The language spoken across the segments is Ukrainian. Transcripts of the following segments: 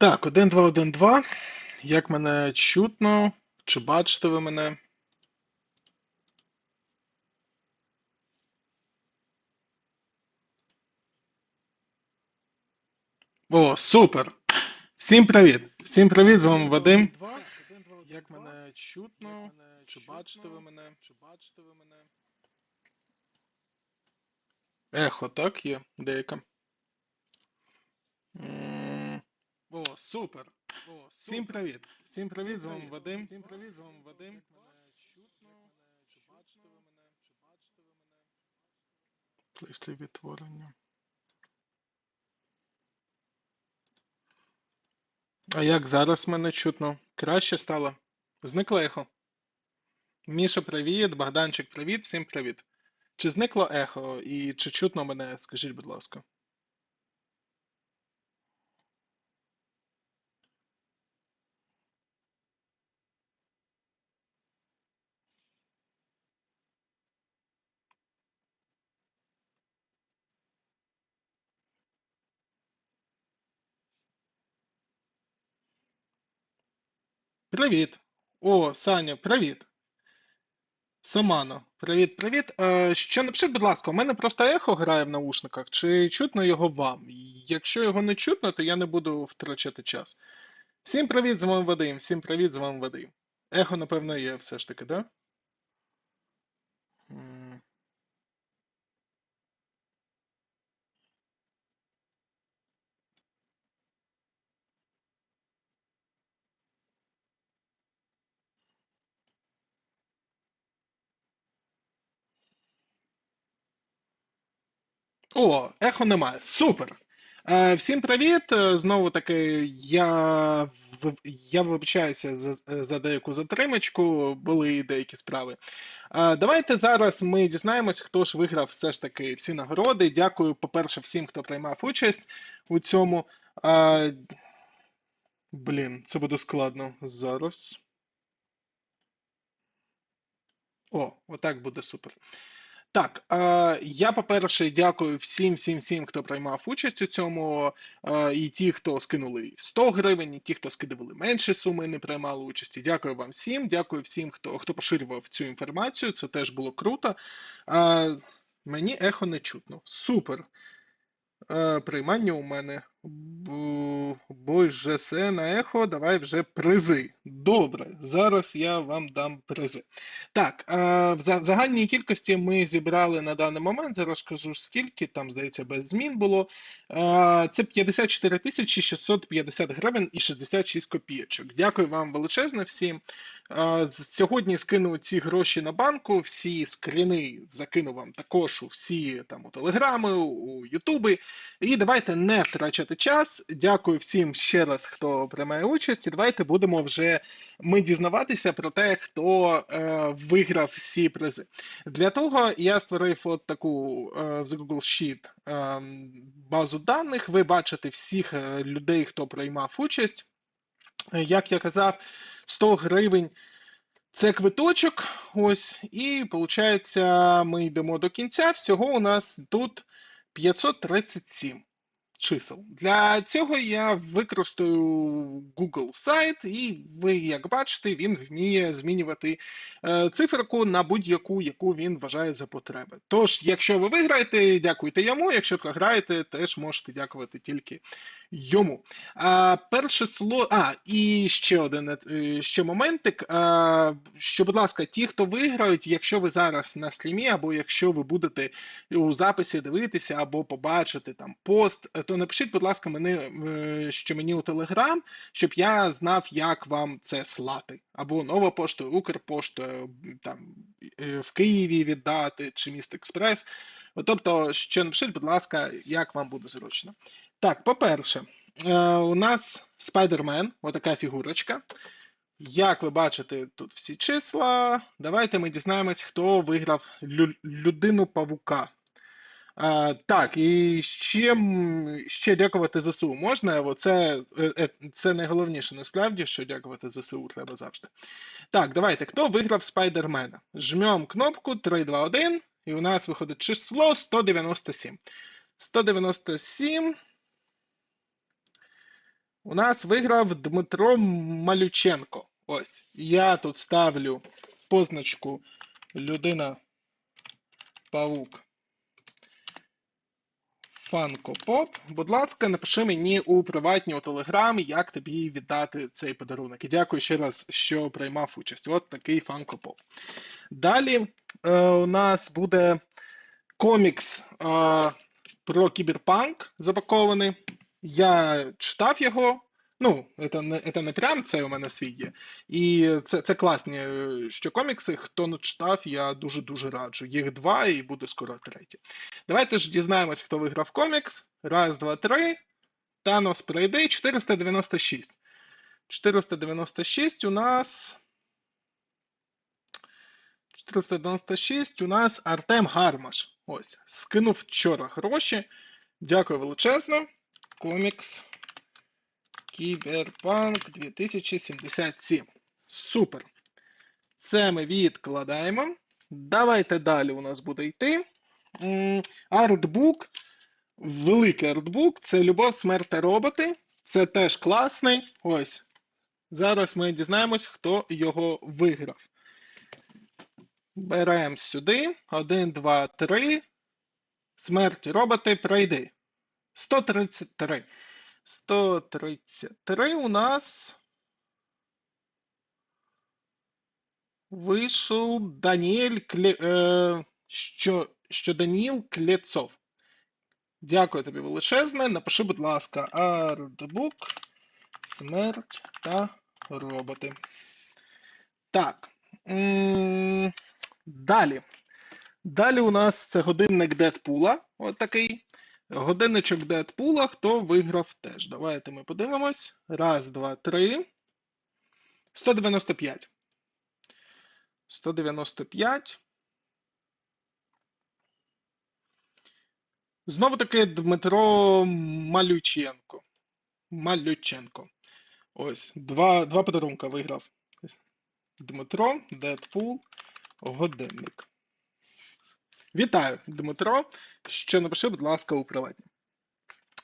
Так, 1, 2, 1, 2. Як мене чутно? Чи бачите ви мене? О, супер! Всім привіт! Всім привіт, з вами Вадим. Як мене чутно? Чи бачите ви мене? Чи бачите ви мене? Ехо, так, є деяка. М, О, супер! Всім привіт! Всім привіт, з вами Вадим. Всім привіт, з вами Вадим. Мене чутно? Чи бачите ви мене? Чи бачите ви мене? Прийшли відтворення. А як зараз мене чутно? Краще стало? Зникло ехо? Міша, привіт, Богданчик, привіт, всім привіт. Чи зникло ехо і чи чутно мене? Скажіть, будь ласка. Привіт. О, Саня, привіт. Самано, привіт, привіт. Е, що напишіть, будь ласка, у мене просто ехо грає в наушниках, чи чутно його вам? Якщо його не чутно, то я не буду втрачати час. Всім привіт, з вами Вадим, всім привіт, з вами Вадим. Ехо, напевно, є все ж таки, да? О, ехо немає. Супер. Е, всім привіт. Е, Знову таки, я, я вибачаюся за, за деяку затримочку, були деякі справи. Е, давайте зараз ми дізнаємось, хто ж виграв все ж таки всі нагороди. Дякую, по-перше, всім, хто приймав участь у цьому. Блін, це буде складно зараз. О, отак буде супер. Так, я, по-перше, дякую всім, всім, всім, хто приймав участь у цьому, і ті, хто скинули 100 гривень, і ті, хто скидували менші суми, не приймали участі. Дякую вам всім. Дякую всім, хто, хто поширював цю інформацію. Це теж було круто. Мені ехо не чутно. Супер. Е, приймання у мене. Боже, се на ехо, давай вже призи. Добре, зараз я вам дам призи. Так, е, в загальній кількості ми зібрали на даний момент, зараз скажу скільки, там, здається, без змін було. Е, Це 54 тисячі 650 гривень і 66 копійочок. Дякую вам величезне всім. Сьогодні скину ці гроші на банку, всі скріни закину вам також у всі там у Телеграми, у Ютуби. І давайте не втрачати час. Дякую всім ще раз, хто приймає участь. І давайте будемо вже ми дізнаватися про те, хто е, виграв всі призи. Для того я створив от таку е, в Google Sheet е, базу даних. Ви бачите всіх е, людей, хто приймав участь. Е, Як я казав, 100 гривень. Це квиточок, ось, і виходить, ми йдемо до кінця. Всього у нас тут 537 чисел. Для цього я використаю Google сайт, і ви, як бачите, він вміє змінювати е, циферку на будь-яку, яку він вважає за потреби. Тож, якщо ви виграєте, дякуйте йому. Якщо програєте, теж можете дякувати тільки йому. А, перше слово. А, і ще один е, ще моментик. А, що, будь ласка, ті, хто виграють, якщо ви зараз на стрімі, або якщо ви будете у записі дивитися, або побачити там пост, е, то напишіть, будь ласка, мені, е, що мені у Телеграм, щоб я знав, як вам це слати. Або нова поштою, Укрпоштою, там е, в Києві віддати, чи міст Експрес. Тобто, що напишіть, будь ласка, як вам буде зручно. Так, по-перше, е, у нас Спайдермен, отака фігурочка. Як ви бачите, тут всі числа. Давайте ми дізнаємось, хто виграв людину павука. А, так, і ще, ще дякувати ЗСУ можна. Бо Це, е, е, це найголовніше насправді, що дякувати ЗСУ треба завжди. Так, давайте. Хто виграв Спайдермена? Жмем кнопку 3, 2, 1, і у нас виходить число 197. 197. У нас виграв Дмитро Малюченко. Ось. Я тут ставлю позначку людина паук. Фанко Поп. Будь ласка, напиши мені у приватні у Телеграм, як тобі віддати цей подарунок. І дякую ще раз, що приймав участь. От такий Фанко Поп. Далі е, у нас буде комікс е, про кіберпанк запакований. Я читав його. Ну, це не, це не прям це у мене свій є. І це, це класні е, що комікси. Хто не читав, я дуже-дуже раджу. Їх два і буде скоро третій. Давайте ж дізнаємось, хто виграв комікс. Раз, два, три. Танос прийде. 496. 496 у нас. 496 у нас Артем Гармаш. Ось, скинув вчора гроші. Дякую величезно. Комікс Кіберпанк 2077. Супер. Це ми відкладаємо. Давайте далі у нас буде йти. Артбук. Великий артбук. Це Любов, смерть роботи. Це теж класний. Ось. Зараз ми дізнаємось, хто його виграв. Беремо сюди. 1, 2, 3. Смерть роботи пройди. 133. 133 у нас вийшов Даніель Кле... е... що... що Даніл Клєцов. Дякую тобі величезне. Напиши, будь ласка, артбук, смерть та роботи. Так. Далі. Далі у нас це годинник Дедпула. От. Годинничок Дедпула. Хто виграв теж? Давайте ми подивимось. Раз, два, три. 195. 195. Знову таки Дмитро Малюченко. Малюченко. Ось, два, два подарунка виграв. Дмитро, Дедпул, годинник. Вітаю, Дмитро. Що напиши, будь ласка, у приватні.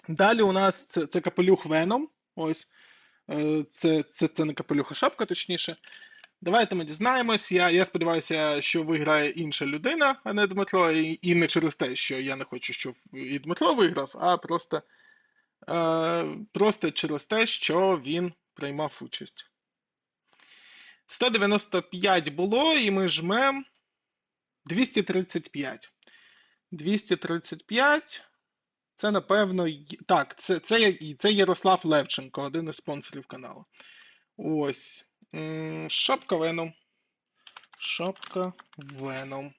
Далі у нас це, це капелюх Веном. Ось. Е, Це, це, це не капелюх, а шапка, точніше. Давайте ми дізнаємось. Я, я сподіваюся, що виграє інша людина, а не Дмитро. І, і не через те, що я не хочу, щоб і Дмитро виграв, а просто, е, просто через те, що він приймав участь. 195 було, і ми жмемо 235. 235. Це, напевно, так, це, це, це Ярослав Левченко, один із спонсорів каналу. Ось. Шапка Веном. Шапка Веном.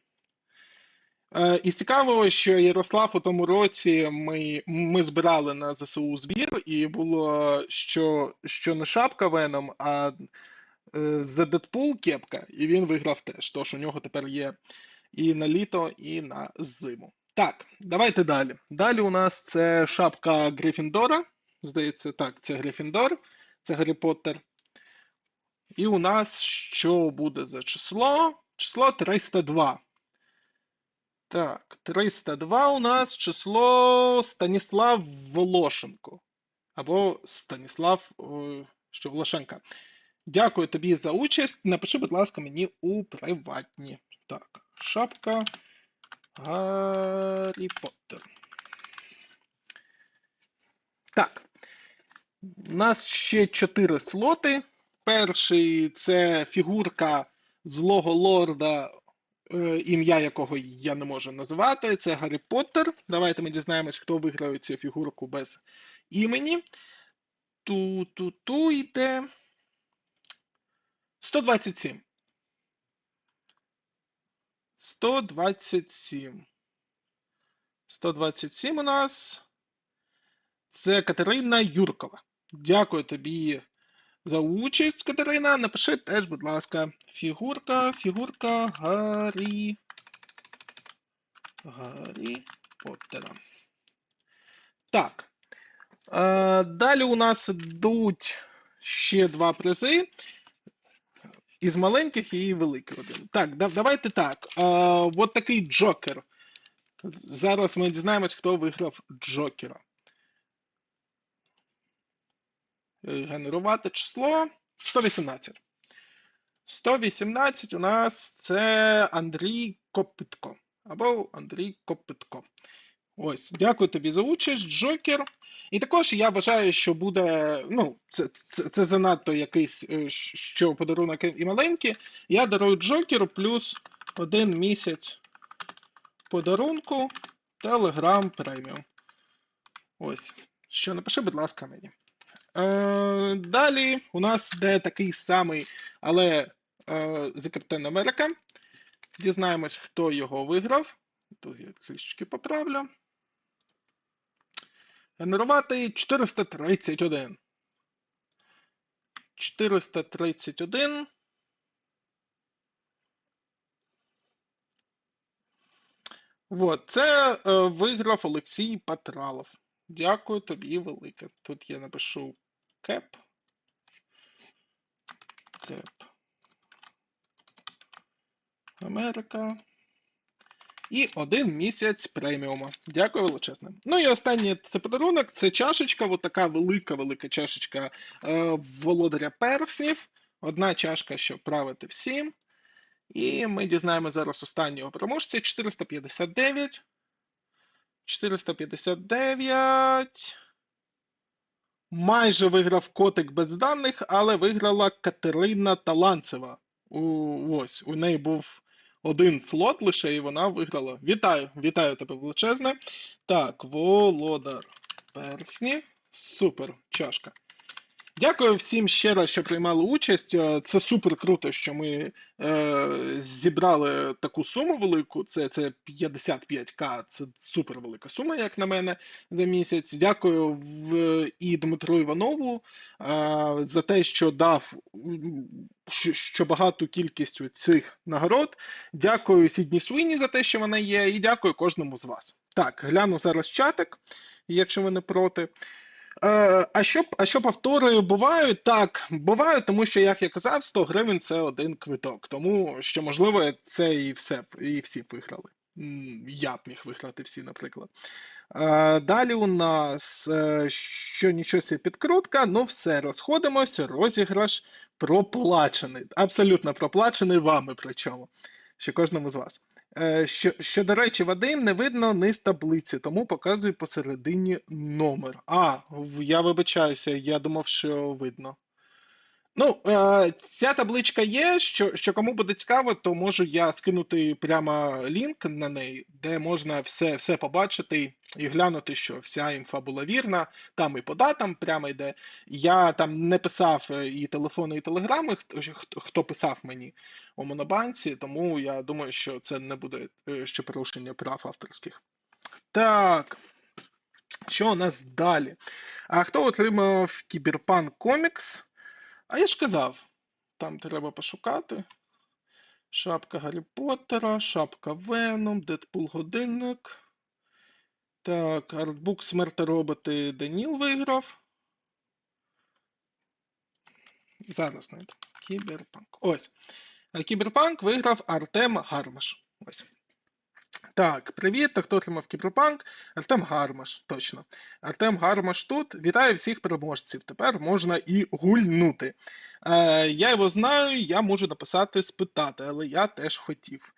Е, І цікаво, що Ярослав у тому році ми, ми збирали на ЗСУ збір, і було що, що не шапка Веном, а е, The Deadpool кепка, і він виграв теж. Тож у нього тепер є і на літо, і на зиму. Так, давайте далі. Далі у нас це шапка Грифіндора. Здається, так, це Грифіндор, це Гаррі Поттер. І у нас що буде за число? Число 302. Так, 302 у нас число Станіслав Волошенко. Або Станіслав о, що Волошенка. Дякую тобі за участь. Напиши, будь ласка, мені у приватні. Так, шапка Гаррі Поттер. Так. У нас ще чотири слоти. Перший це фігурка злого лорда, е, ім'я якого я не можу називати. Це Гаррі Поттер. Давайте ми дізнаємось, хто виграє цю фігурку без імені. Ту-ту-ту йде. 127. 127. 127 у нас. Це Катерина Юркова. Дякую тобі за участь, Катерина. Напиши теж, будь ласка, фігурка, фігурка Гаррі. Гаррі Поттера. Так. Е, далі у нас йдуть ще два призи. Із маленьких і великий один. Так, да- давайте так. Е, от такий Джокер. Зараз ми дізнаємось, хто виграв Джокера. е, генерувати число 118. 118 у нас це Андрій Копитко. Або Андрій Копитко. Ось, дякую тобі за участь, Джокер. І також я вважаю, що буде. Ну, це, це, це занадто якийсь е, що подарунок і маленький. Я дарую Джокеру плюс один місяць подарунку Telegram Premium. Ось. Що напиши, будь ласка, мені. Е, далі у нас йде такий самий, але е, The Captain America. Дізнаємось, хто його виграв. Тут я трішечки поправлю. Генерувати 431. 431. Вот, це е, виграв Олексій Патралов. Дякую тобі велике. Тут я напишу кеп. Кеп. Америка. І один місяць преміума. Дякую величезне. Ну і останнє це подарунок. Це чашечка, от така велика-велика чашечка е, володаря перснів. Одна чашка, щоб правити всім. І ми дізнаємо зараз останнього переможця. 459. 459. Майже виграв котик без даних, але виграла Катерина Таланцева. У, ось, у неї був один слот лише, і вона виграла. Вітаю, вітаю тебе величезне. Так, володар персні. Супер, чашка. Дякую всім ще раз, що приймали участь. Е, Це супер круто, що ми е, зібрали таку суму велику. Це, це 55к. Це супер велика сума, як на мене, за місяць. Дякую в, і Дмитру Іванову е, за те, що дав що, багату кількість цих нагород. Дякую Сідні Суїні за те, що вона є, і дякую кожному з вас. Так, гляну зараз чатик, якщо ви не проти. Е, а що, а що повтори бувають? Так, бувають, тому що, як я казав, 100 гривень це один квиток. Тому що, можливо, це і все, і всі виграли. Я б міг виграти всі, наприклад. Е, Далі у нас е, що нічого собі підкрутка, ну все, розходимося, розіграш проплачений. Абсолютно проплачений вами, причому. Ще кожному з вас. Е, Що, що, до речі, Вадим не видно низ таблиці, тому показую посередині номер. А, я вибачаюся, я думав, що видно. Ну, е, ця табличка є. Що, що кому буде цікаво, то можу я скинути прямо лінк на неї, де можна все, все побачити і глянути, що вся інфа була вірна. Там і по датам прямо йде. Я там не писав е, і телефони, і телеграми, хто, хто, писав мені у Монобанці, тому я думаю, що це не буде е, ще порушення прав авторських. Так. Що у нас далі? А хто отримав Кіберпанк Комікс? А я ж казав, там треба пошукати. Шапка Гаррі Поттера, шапка Веном, Дедпул годинник. Так, артбук Смерти роботи Даніл виграв. Зараз знайду. Кіберпанк. Ось. Кіберпанк виграв Артем Гармаш. Ось. Так, привіт, та хто отримав Кіберпанк? Артем Гармаш, точно. Артем Гармаш тут. Вітаю всіх переможців. Тепер можна і гульнути. Е, я його знаю, я можу написати спитати, але я теж хотів.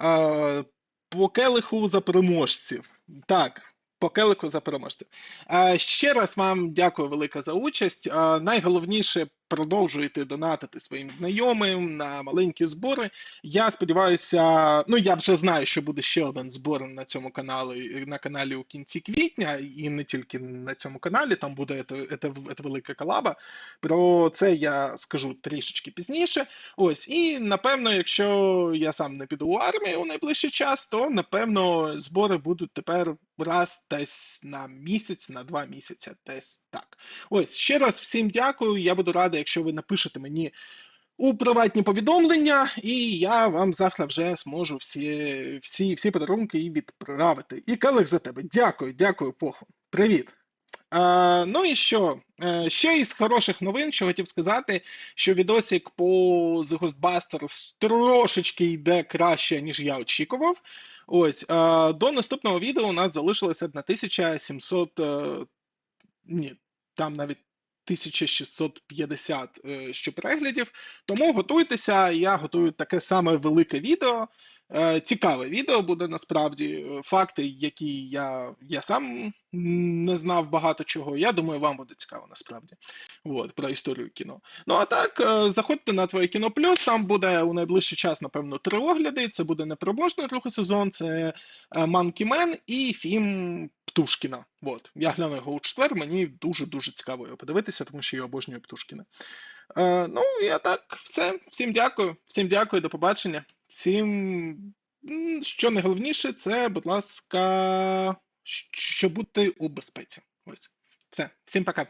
Е, по келиху за переможців. Так, по келиху за переможців. Е, ще раз вам дякую велике за участь. Е, найголовніше продовжуйте донатити своїм знайомим на маленькі збори. Я сподіваюся, ну я вже знаю, що буде ще один збор на цьому каналі на каналі у кінці квітня, і не тільки на цьому каналі, там буде це велика колаба. Про це я скажу трішечки пізніше. Ось, і напевно, якщо я сам не піду у армію у найближчий час, то напевно збори будуть тепер раз десь на місяць, на два місяці, десь так. Ось ще раз всім дякую. Я буду радий, якщо ви напишете мені у приватні повідомлення, і я вам завтра вже зможу всі, всі, всі подарунки відправити. І келих за тебе. Дякую, дякую, поху. Привіт. А, ну і що? Е, Ще із хороших новин, що хотів сказати, що відосик по The Ghostbusters трошечки йде краще, ніж я очікував. Ось, а, до наступного відео у нас залишилося 1700. е, Ні, там навіть 1650 е, ще переглядів. Тому готуйтеся, я готую таке саме велике відео. Е, Цікаве відео буде насправді. Е, Факти, які я, я сам не знав багато чого. Я думаю, вам буде цікаво насправді. От, про історію кіно. Ну а так, е, заходьте на твоє кіно плюс. Там буде у найближчий час, напевно, три огляди. Це буде непроможний другий сезон, це Monkey Man і фільм Птушкіна. От, я гляну його у четвер. Мені дуже дуже цікаво його подивитися, тому що я обожнюю Птушкіна. Е, ну, я так, все. Всім дякую. Всім дякую, до побачення. Всім, що найголовніше, це, будь ласка, щоб бути у безпеці. Ось. Все, всім пока.